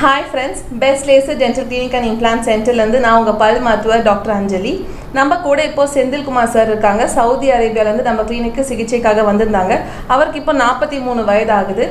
Hi friends best laser dental clinic and implant சென்டர்லேருந்து நான் உங்கள் பல் மருத்துவர் டாக்டர் அஞ்சலி. நம்ம கூட இப்போ செந்தில்குமார் சார் இருக்காங்க. சவுதி அரேபியாவிலேருந்து நம்ம கிளினிக்கு சிகிச்சைக்காக வந்திருந்தாங்க. அவருக்கு இப்போ நாற்பத்தி மூணு வயது ஆகுது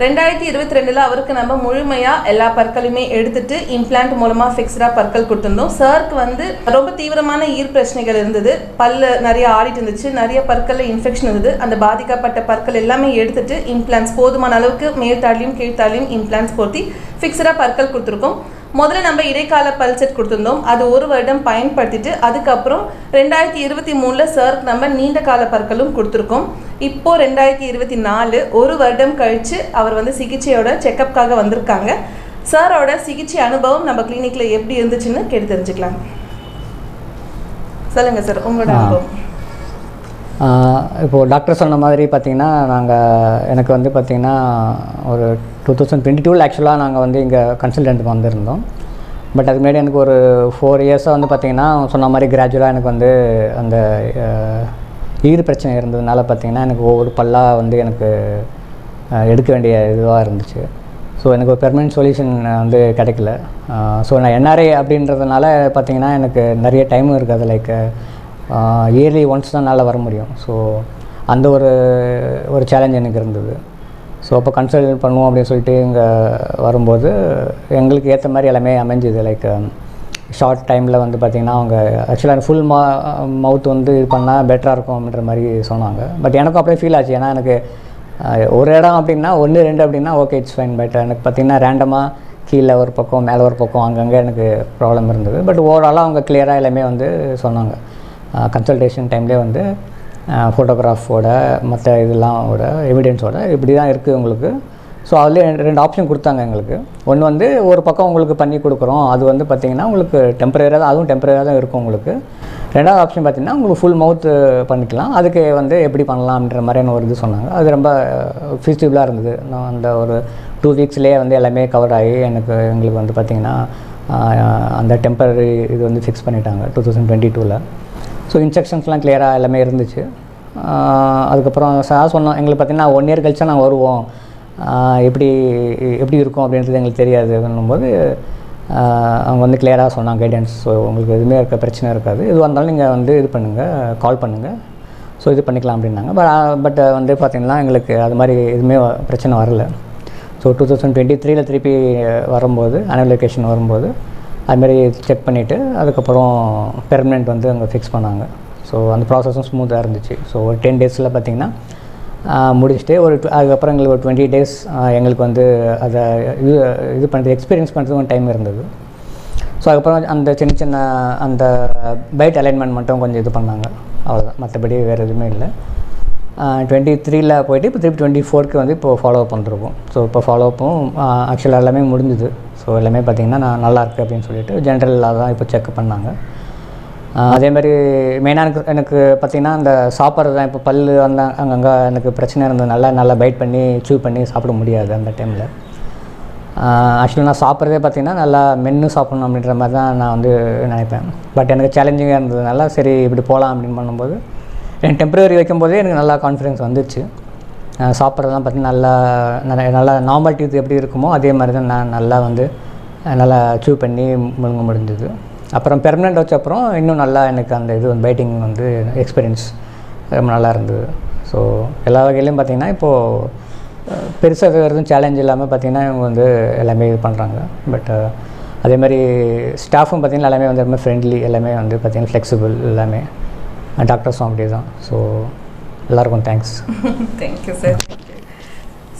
ரெண்டாயிரத்தி இருபத்தி ரெண்டில் அவருக்கு நம்ம முழுமையாக எல்லா பற்களையுமே எடுத்துட்டு இம்ப்ளான்ட் மூலமாக ஃபிக்ஸ்டாக பற்கள் கொடுத்துருந்தோம். சாருக்கு வந்து ரொம்ப தீவிரமான ஈர் பிரச்சனைகள் இருந்தது. பல்லு நிறைய ஆடிட்டு இருந்துச்சு. நிறைய பற்களில் இன்ஃபெக்ஷன் இருந்தது. அந்த பாதிக்கப்பட்ட பற்கள் எல்லாமே எடுத்துட்டு இம்ப்ளான்ஸ் போதுமான அளவுக்கு மேல்தாலையும் கீழ்த்தாலையும் இம்ப்ளான்ஸ் போர்த்தி ஃபிக்ஸ்டாக பற்கள் கொடுத்துருக்கோம். முதல்ல நம்ம இடைக்கால பல் செட் கொடுத்துருந்தோம். அது ஒரு வருடம் பயன்படுத்திட்டு அதுக்கப்புறம் ரெண்டாயிரத்தி இருபத்தி மூணில் சர்க் நம்ம நீண்ட கால பற்களும் கொடுத்துருக்கோம். இப்போ ரெண்டாயிரத்தி இருபத்தி நாலு ஒரு வருடம் கழித்து அவர் வந்து சிகிச்சையோட செக்கப்காக வந்திருக்காங்க. சாரோட சிகிச்சை அனுபவம் நம்ம கிளினிக்கில் எப்படி இருந்துச்சுன்னு கேட்டு தெரிஞ்சுக்கலாம். சொல்லுங்கள் சார் உங்களோட. அனுபவம். இப்போது டாக்டர் சொன்ன மாதிரி பார்த்தீங்கன்னா நாங்கள் எனக்கு வந்து பார்த்தீங்கன்னா ஒரு டூ தௌசண்ட் டுவெண்ட்டி டூவில் ஆக்சுவலாக நாங்கள் வந்து இங்கே கன்சல்டன்ட்டுக்கு வந்திருந்தோம். பட் அதுக்கு முன்னாடி எனக்கு ஒரு ஃபோர் இயர்ஸாக வந்து பார்த்தீங்கன்னா சொன்ன மாதிரி கிராஜுவலாக எனக்கு வந்து அந்த அஹ், பிரச்சனை இருந்ததுனால பார்த்தீங்கன்னா எனக்கு ஒவ்வொரு பல்லாக வந்து எனக்கு எடுக்க வேண்டிய இதுவாக இருந்துச்சு. ஸோ எனக்கு ஒரு பெர்மனன்ட் சொல்யூஷன் வந்து கிடைக்கல. ஸோ நான் என்ஆர்ஐ அப்படின்றதுனால பார்த்தீங்கன்னா எனக்கு நிறைய டைமும் இருக்காது. லைக் இயர்லி ஒன்ஸ் தான் என்னால் வர முடியும். ஸோ அந்த ஒரு ஒரு சேலஞ்ச் எனக்கு இருந்தது. ஸோ அப்போ கன்சல்ட் பண்ணுவோம் அப்படின்னு சொல்லிட்டு இங்கே வரும்போது எங்களுக்கு ஏற்ற மாதிரி எல்லாமே அமைஞ்சுது. லைக் ஷார்ட் டைமில் வந்து பார்த்திங்கன்னா அவங்க ஆக்சுவலாக ஃபுல் மா மவுத் வந்து இது பண்ணால் பெட்டராக இருக்கும் அப்படின்ற மாதிரி சொன்னாங்க. பட் எனக்கும் அப்படியே ஃபீல் ஆச்சு. ஏன்னா எனக்கு ஒரு இடம் அப்படின்னா ஒன்று ரெண்டு அப்படின்னா ஓகே இட்ஸ் ஃபைன் பட் எனக்கு பார்த்திங்கன்னா ரேண்டமாக கீழே ஒரு பக்கம் மேலே ஒரு பக்கம் அங்கங்கே எனக்கு ப்ராப்ளம் இருந்தது. பட் ஓவராலாக அவங்க கிளியராக எல்லாமே வந்து சொன்னாங்க. கன்சல்டேஷன் டைம்லேயே வந்து ஃபோட்டோகிராஃபோட மற்ற இதெல்லாமோட எவிடென்ஸோட இப்படி தான் இருக்குது உங்களுக்கு. ஸோ அதுலேயே ரெண்டு ஆப்ஷன் கொடுத்தாங்க எங்களுக்கு. ஒன்று வந்து ஒரு பக்கம் உங்களுக்கு பண்ணி கொடுக்குறோம். அது வந்து பார்த்திங்கன்னா உங்களுக்கு டெம்பரரியாக தான் அதுவும் டெம்பரரியாக தான் இருக்கும் உங்களுக்கு. ரெண்டாவது ஆப்ஷன் பார்த்திங்கன்னா உங்களுக்கு ஃபுல் மவுத் பண்ணிக்கலாம். அதுக்கு வந்து எப்படி பண்ணலாம்ன்ற மாதிரியான ஒரு இது சொன்னாங்க. அது ரொம்ப ஃபீஸிபிளாக இருந்தது. நான் அந்த ஒரு டூ வீக்ஸ்லேயே வந்து எல்லாமே கவர் ஆகி எனக்கு எங்களுக்கு வந்து பார்த்திங்கன்னா அந்த டெம்பரரி இது வந்து ஃபிக்ஸ் பண்ணிட்டாங்க டூ தௌசண்ட் டுவெண்ட்டி டூவில் ஸோ இன்ஸ்ட்ரக்ஷன்ஸ்லாம் கிளியராக எல்லாமே இருந்துச்சு. அதுக்கப்புறம் சார் சொன்னோம் எங்களுக்கு பார்த்திங்கன்னா ஒன் இயர் கழிச்சா நாங்கள் வருவோம். எப்படி எப்படி இருக்கும் அப்படின்றது எங்களுக்கு தெரியாது போது அவங்க வந்து கிளியராக சொன்னாங்க கைடன்ஸ் ஸோ உங்களுக்கு எதுவுமே இருக்க பிரச்சனை இருக்காது. எதுவாக இருந்தாலும் நீங்கள் வந்து இது பண்ணுங்கள் கால் பண்ணுங்கள் ஸோ இது பண்ணிக்கலாம் அப்படின்னாங்க. பட் பட் வந்து பார்த்திங்கன்னா எங்களுக்கு அது மாதிரி எதுவுமே பிரச்சனை வரல. ஸோ டூ தௌசண்ட் டுவெண்ட்டி த்ரீல திருப்பி வரும்போது அனலொகேஷன் வரும்போது அதுமாரி செக் பண்ணிவிட்டு அதுக்கப்புறம் பெர்மனெண்ட் வந்து அங்கே ஃபிக்ஸ் பண்ணாங்க. ஸோ அந்த ப்ராசஸும் ஸ்மூத்தாக இருந்துச்சு. ஸோ ஒரு டென் டேஸில் பார்த்திங்கன்னா முடிச்சுட்டு ஒரு அதுக்கப்புறம் எங்களுக்கு ஒரு டுவெண்ட்டி டேஸ் எங்களுக்கு வந்து அதை இது இது பண்ணுறது எக்ஸ்பீரியன்ஸ் பண்ணுறதுக்கும் டைம் இருந்தது. ஸோ அதுக்கப்புறம் அந்த சின்ன சின்ன அந்த பைட் அலைன்மெண்ட் மட்டும் கொஞ்சம் இது பண்ணாங்க. அவ்வளோதான் மற்றபடி வேறு எதுவுமே இல்லை. டுவெண்ட்டி த்ரீல போயிட்டு இப்போ திருப்பி டுவெண்ட்டி ஃபோர்க்கு வந்து இப்போ ஃபாலோ அப் பண்ணிருக்கோம் ஸோ இப்போ ஃபாலோ அப்பும் ஆக்சுவலாக எல்லாமே முடிஞ்சுது. ஸோ எல்லாமே பார்த்திங்கன்னா நான் நல்லா இருக்கு அப்படின்னு சொல்லிட்டு ஜென்ரலாக தான் இப்போ செக் பண்ணாங்க. அதே மாதிரி மெயினாக எனக்கு எனக்கு பார்த்திங்கன்னா அந்த சாப்பிட்றது தான் இப்போ பல் அந்த அங்கங்கே எனக்கு பிரச்சனை இருந்ததுனால நல்லா பைட் பண்ணி சூ பண்ணி சாப்பிட முடியாது அந்த டைமில் ஆக்சுவலாக நான் சாப்பிட்றதே பார்த்திங்கன்னா நல்லா மென்று சாப்பிட்ணும் அப்படின்ற மாதிரி தான் நான் வந்து நினைப்பேன். பட் எனக்கு சேலஞ்சிங்காக இருந்ததுனால சரி இப்படி போகலாம் அப்படின்னு பண்ணும்போது எனக்கு டெம்பரவரி வைக்கும்போதே எனக்கு நல்லா கான்ஃபிடென்ஸ் வந்துச்சு. சாப்பிட்றதெல்லாம் பார்த்திங்கன்னா நல்லா நல்லா நார்மல் டீத் எப்படி இருக்குமோ அதே மாதிரி தான் நான் நல்லா வந்து நல்லா சூ பண்ணி முழுங்க முடிஞ்சது. அப்புறம் பெர்மனெண்ட் வச்ச அப்புறம் இன்னும் நல்லா எனக்கு அந்த இது வந்து பைட்டிங் வந்து எக்ஸ்பீரியன்ஸ் ரொம்ப நல்லா இருந்தது. ஸோ எல்லா வகையிலையும் பார்த்திங்கன்னா இப்போது பெருசாக எதுவும் சேலஞ்ச் இல்லாமல் பார்த்திங்கன்னா இவங்க வந்து எல்லாமே இது பண்ணுறாங்க பட் அதே மாதிரி ஸ்டாஃபும் பார்த்திங்கன்னா எல்லாமே வந்து ரொம்ப ஃப்ரெண்ட்லி எல்லாமே வந்து பார்த்திங்கன்னா ஃப்ளெக்சிபிள் எல்லாமே. டாக்டர்ஸும் அப்படி தான் ஸோ எல்லாருக்கும் தேங்க்ஸ் தேங்க்யூ சார்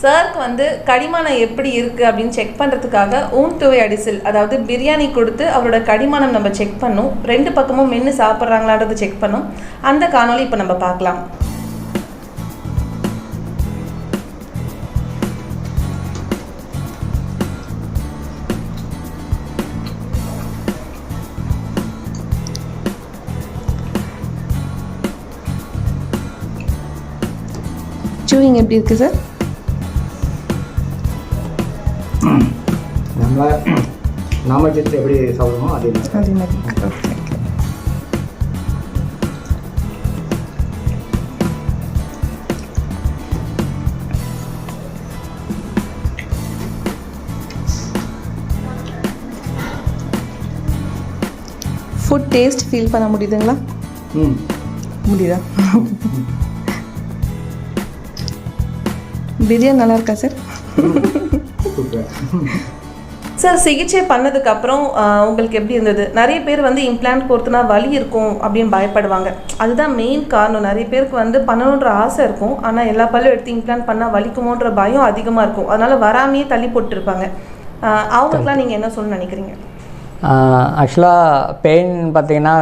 சாருக்கு வந்து கடிமானம் எப்படி இருக்குது அப்படின்னு செக் பண்ணுறதுக்காக ஊன்துவை அடிசில் அதாவது பிரியாணி கொடுத்து அவரோட கடிமானம் நம்ம செக் பண்ணும். ரெண்டு பக்கமும் மென்று சாப்பிட்றாங்களான்றதை செக் பண்ணும். அந்த காணொளி இப்போ நம்ம பார்க்கலாம். சூவிங் எப்படி இருக்குது சார் நாமஜித் எப்படி சாப்பிடணும் அதே அதே மாதிரி. ஃபுட் டேஸ்ட் ஃபீல் பண்ண முடியுதுங்களா? ம். முடியுதா? பிரியாணி நல்லா இருக்கா சார் சார் சிகிச்சை பண்ணதுக்கு அப்புறம் உங்களுக்கு எப்படி இருந்தது? நிறைய பேர் வந்து இம்ப்ளான்ட் பொறுத்துனா வலி இருக்கும் அப்படின்னு பயப்படுவாங்க. அதுதான் மெயின் காரணம். நிறைய பேருக்கு வந்து பண்ணணுன்ற ஆசை இருக்கும். ஆனால் எல்லா பல்லும் எடுத்து இம்ப்ளான்ட் பண்ணால் வலிக்குமோன்ற பயம் அதிகமாக இருக்கும். அதனால வராமையே தள்ளி போட்டுருப்பாங்க. அவங்களுக்குலாம் நீங்கள் என்ன சொல்ல நினைக்கிறீங்க? ஆக்சுவலாக பெயின் பார்த்தீங்கன்னா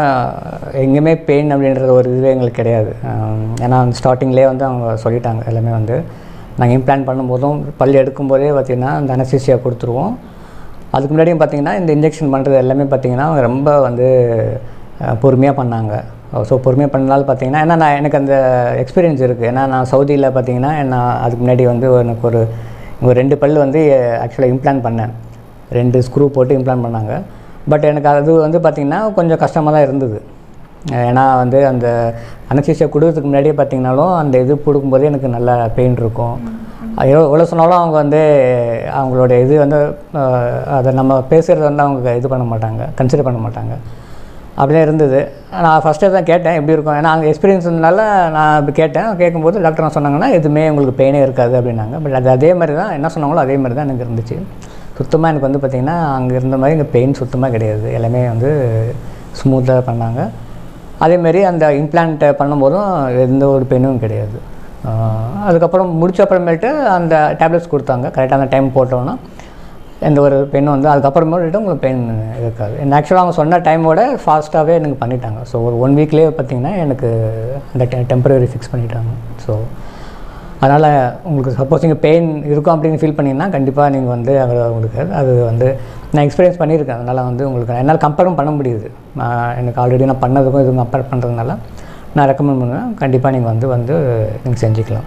எங்கேயுமே பெயின் அப்படின்றது ஒரு இதுவே எங்களுக்கு கிடையாது. ஏன்னா ஸ்டார்டிங்லேயே வந்து அவங்க சொல்லிட்டாங்க. எல்லாமே வந்து நாங்கள் இம்ப்ளான் பண்ணும்போதும் பல் எடுக்கும்போதே பார்த்திங்கன்னா அந்த அனசிசியா கொடுத்துருவோம். அதுக்கு முன்னாடியும் பார்த்தீங்கன்னா இந்த இன்ஜெக்ஷன் பண்ணுறது எல்லாமே பார்த்தீங்கன்னா ரொம்ப வந்து பொறுமையாக பண்ணாங்க. ஸோ பொறுமையாக பண்ணனால பார்த்தீங்கன்னா ஏன்னா நான் எனக்கு அந்த எக்ஸ்பீரியன்ஸ் இருக்குது ஏன்னா நான் சவுதியில் பார்த்தீங்கன்னா நான் அதுக்கு முன்னாடி வந்து எனக்கு ஒரு ஒரு ரெண்டு பல் வந்து ஆக்சுவலாக இம்ப்ளான் பண்ணேன். ரெண்டு ஸ்க்ரூ போட்டு இம்ப்ளான் பண்ணாங்க. பட் எனக்கு அது வந்து பார்த்திங்கன்னா கொஞ்சம் கஷ்டமாக தான் இருந்தது. ஏன்னா வந்து அந்த அனஸ்தீசியா கொடுக்கறதுக்கு முன்னாடியே பார்த்தீங்கனாலும் அந்த இது கொடுக்கும்போதே எனக்கு நல்லா பெயின் இருக்கும். எவ்வளோ எவ்வளோ சொன்னாலும் அவங்க வந்து அவங்களோட இது வந்து அதை நம்ம பேசுகிறத வந்து அவங்க இது பண்ண மாட்டாங்க கன்சிடர் பண்ண மாட்டாங்க. அப்படியே இருந்தது. நான் ஃபஸ்ட்டே தான் கேட்டேன் எப்படி இருக்கும்? ஏன்னா அங்கே எக்ஸ்பீரியன்ஸ்னால நான் இப்படி கேட்டேன். கேட்கும்போது டாக்டர் என்ன சொன்னாங்கன்னா எதுவுமே உங்களுக்கு பெயினே இருக்காது அப்படின்னாங்க. பட் அது அதே மாதிரி தான் என்ன சொன்னாங்களோ அதே மாதிரி தான் எனக்கு இருந்துச்சு. சுத்தமாக எனக்கு வந்து பார்த்திங்கன்னா அங்கே இருந்த மாதிரி இங்கே பெயின் சுத்தமாக கிடையாது. எல்லாமே வந்து ஸ்மூத்தாக பண்ணாங்க. அதேமாரி அந்த இம்ப்ளான்ட்டை பண்ணும்போதும் எந்த ஒரு பெயினும் கிடையாது. அதுக்கப்புறம் முடிச்ச அப்புறமேட்டு அந்த டேப்லெட்ஸ் கொடுத்தாங்க. கரெக்டாக அந்த டைம் போட்டோன்னா எந்த ஒரு பெயினும் வந்து அதுக்கப்புறமேட்டு உங்களுக்கு பெயின் இருக்காது. என் ஆக்சுவலாக அவங்க சொன்ன டைமோட ஃபாஸ்ட்டாகவே எனக்கு பண்ணிட்டாங்க. ஸோ ஒரு ஒன் வீக்லேயே பார்த்தீங்கன்னா எனக்கு அந்த டெம்பரரி ஃபிக்ஸ் பண்ணிட்டாங்க. ஸோ அதனால் உங்களுக்கு சப்போஸ் நீங்கள் பெயின் இருக்கும் அப்படின்னு ஃபீல் பண்ணிங்கன்னா கண்டிப்பாக நீங்கள் வந்து அது உங்களுக்கு அது வந்து நான் எக்ஸ்பீரியன்ஸ் பண்ணியிருக்கேன். அதனால் வந்து உங்களுக்கு என்னால் கம்பேரும் பண்ண முடியுது. நான் எனக்கு ஆல்ரெடி நான் பண்ணதுக்கும் இதுவும் கம்பேர் பண்ணுறதுனால நான் ரெக்கமெண்ட் பண்ணுவேன். கண்டிப்பாக நீங்கள் வந்து வந்து நீங்கள் செஞ்சுக்கலாம்.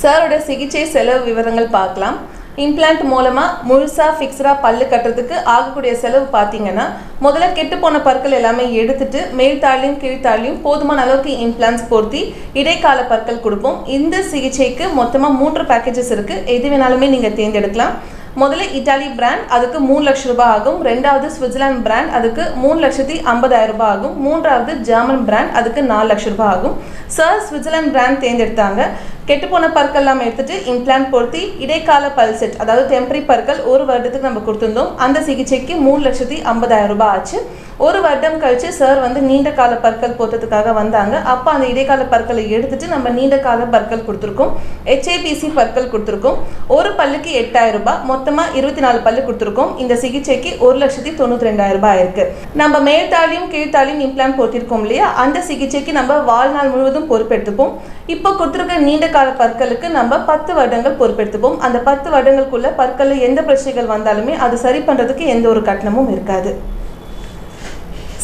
சாரோட சிகிச்சை செலவு விவரங்கள் பார்க்கலாம். இம்ப்ளான்ட் மூலமாக முழுசாக ஃபிக்ஸடாக பல்லு கட்டுறதுக்கு ஆகக்கூடிய செலவு பார்த்தீங்கன்னா முதல்ல கெட்டுப்போன பற்கள் எல்லாமே எடுத்துட்டு மேல்தாளியும் கீழ்த்தாளியும் போதுமான அளவுக்கு இம்ப்ளான்ஸ் பொருத்தி இடைக்கால பற்கள் கொடுப்போம். இந்த சிகிச்சைக்கு மொத்தமாக மூன்று பேக்கேஜஸ் இருக்குது எது வேணாலுமே நீங்கள் தேர்ந்தெடுக்கலாம். முதல்ல இட்டாலி பிராண்ட் அதுக்கு மூணு லட்ச ரூபாய் ஆகும். ரெண்டாவது சுவிட்சர்லாந்து பிராண்ட் அதுக்கு மூணு லட்சத்தி ஐம்பதாயிரம் ரூபாய் ஆகும். மூன்றாவது ஜெர்மன் பிராண்ட் அதுக்கு நாலு லட்ச ரூபாய் ஆகும். சார் சுவிட்சர்லாந்து பிராண்ட் தேர்ந்தெடுத்தாங்க. கெட்டுப்போன பற்கள் எல்லாம் எடுத்துட்டு இம்ப்ளான்ட் பொருத்தி இடைக்கால பல்செட் அதாவது டெம்பரரி பற்கள் ஒரு வருடத்துக்கு நம்ம கொடுத்துருந்தோம். அந்த சிகிச்சைக்கு மூணு லட்சத்தி ஐம்பதாயிரம் ரூபாய் ஆச்சு. ஒரு வருடம் கழித்து சார் வந்து நீண்ட கால பற்கள் போட்டதுக்காக வந்தாங்க. அப்போ அந்த இடைக்கால பற்களை எடுத்துட்டு நம்ம நீண்ட கால பற்கள் கொடுத்துருக்கோம். ஹெச்ஏபிசி பற்கள் கொடுத்துருக்கோம். ஒரு பல்லுக்கு எட்டாயிரம் ரூபாய் மொத்தமாக இருபத்தி நாலு பல்லு கொடுத்துருக்கோம். இந்த சிகிச்சைக்கு ஒரு லட்சத்தி தொண்ணூற்றி ரெண்டாயிரம் ரூபாய் இருக்கு. நம்ம மேல்தாலியும் கீழ்த்தாலியும் இம்ப்ளான் போட்டிருக்கோம் இல்லையா? அந்த சிகிச்சைக்கு நம்ம வாழ்நாள் முழுவதும் பொறுப்பெடுத்துப்போம். இப்போ கொடுத்துருக்க நீண்ட கால பற்களுக்கு நம்ம பத்து வருடங்கள் பொறுப்பெடுத்துப்போம். அந்த பத்து வருடங்களுக்குள்ள பற்களில் எந்த பிரச்சனைகள் வந்தாலுமே அது சரி பண்ணுறதுக்கு எந்த ஒரு கட்டணமும் இருக்காது.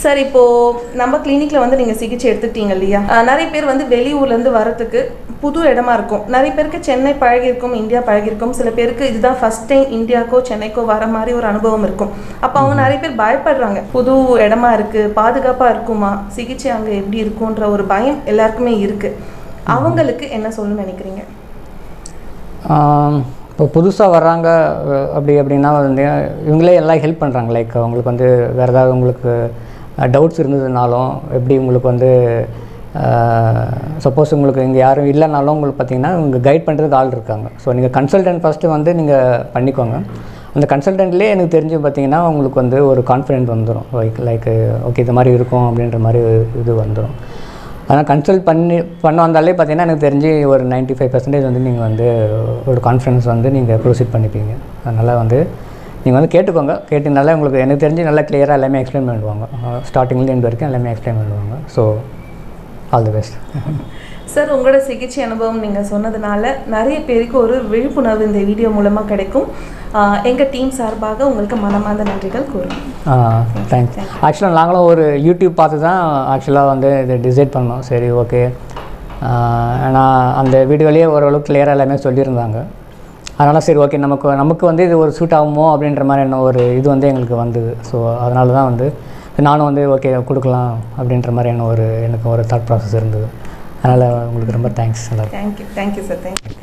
சார் இப்போ நம்ம கிளினிக்ல வந்து நீங்க சிகிச்சை எடுத்துக்கிட்டீங்க இல்லையா? நிறைய பேர் வந்து வெளியூர்ல இருந்து வரதுக்கு புது இடமா இருக்கும். நிறைய பேருக்கு சென்னை பழகிருக்கும் இந்தியா பழகிருக்கும் சில பேருக்கு இதுதான் ஃபர்ஸ்ட் டைம் இந்தியாக்கோ சென்னைக்கோ வர மாதிரி ஒரு அனுபவம் இருக்கும். அப்போ அவங்க நிறைய பேர் பயப்படுறாங்க. புது இடமா இருக்கு பாதுகாப்பா இருக்குமா? சிகிச்சை அங்க எப்படி இருக்குன்ற ஒரு பயம் எல்லாருக்குமே இருக்கு. அவங்களுக்கு என்ன சொல்லணும்னு நினைக்கிறீங்க? இப்போ புதுசாக வர்றாங்க அப்படி அப்படின்னா வந்து இவங்களே எல்லாம் ஹெல்ப் பண்ணுறாங்க லைக் அவங்களுக்கு வந்து வேறு ஏதாவது உங்களுக்கு டவுட்ஸ் இருந்ததுனாலும் எப்படி உங்களுக்கு வந்து சப்போஸ் உங்களுக்கு இங்கே யாரும் இல்லைனாலும் உங்களுக்கு பார்த்தீங்கன்னா உங்கள் கைட் பண்ணுறதுக்கு ஆள் இருக்காங்க. ஸோ நீங்கள் கன்சல்டன்ட் ஃபஸ்ட்டு வந்து நீங்கள் பண்ணிக்கோங்க. அந்த கன்சல்டன்ட்லேயே எனக்கு தெரிஞ்சு பார்த்தீங்கன்னா உங்களுக்கு வந்து ஒரு கான்ஃபிடென்ட் வந்துடும் லைக் லைக் ஓகே இது மாதிரி இருக்கும் அப்படின்ற மாதிரி இது வந்துடும் ஆனால் கன்சல்ட் பண்ணி பண்ண வந்தாலே பார்த்தீங்கன்னா எனக்கு தெரிஞ்சு ஒரு 95% ஃபைவ் பர்சன்டேஜ் வந்து நீங்கள் வந்து ஒரு கான்ஃபிடன்ஸ் வந்து நீங்கள் ப்ரொசீட் பண்ணிப்பீங்க. அதனால் வந்து நீங்கள் வந்து கேட்டுக்கோங்க. கேட்டீங்கனால உங்களுக்கு எனக்கு தெரிஞ்சு நல்லா கிளியராக எல்லாமே எக்ஸ்பிளைன் பண்ணுவாங்க ஸ்டார்டிங்லேருந்து எண்ட் வரைக்கும் எல்லாமே எக்ஸ்பிளைன் பண்ணுவாங்க so all the best sir உங்களோட சிகிச்சை அனுபவம் நீங்கள் சொன்னதுனால நிறைய பேருக்கு ஒரு விழிப்புணர்வு இந்த வீடியோ மூலமாக கிடைக்கும். ஆஹ் எங்க டீம் சார்பாக உங்களுக்கு மனமார்ந்த நன்றிகள் கூறுறோம் தேங்க்ஸ் ஆக்சுவலாக நாங்களும் ஒரு யூடியூப் பார்த்து தான் ஆக்சுவலாக வந்து இதை டிசைட் பண்ணோம். சரி ஓகே ஏன்னா அந்த வீடியோலேயே ஓரளவுக்கு கிளியராக எல்லாமே சொல்லியிருந்தாங்க. அதனால் சரி ஓகே நமக்கு நமக்கு வந்து இது ஒரு சூட் ஆகுமோ அப்படின்ற மாதிரியான ஒரு இது வந்து எங்களுக்கு வந்தது. ஸோ அதனால தான் வந்து நானும் வந்து ஓகே கொடுக்கலாம் அப்படின்ற மாதிரியான ஒரு எனக்கு ஒரு தாட் ப்ராசஸ் இருந்தது. அதனால் உங்களுக்கு ரொம்ப தேங்க்ஸ் எல்லாருக்கும். Thank you thank you sir thank you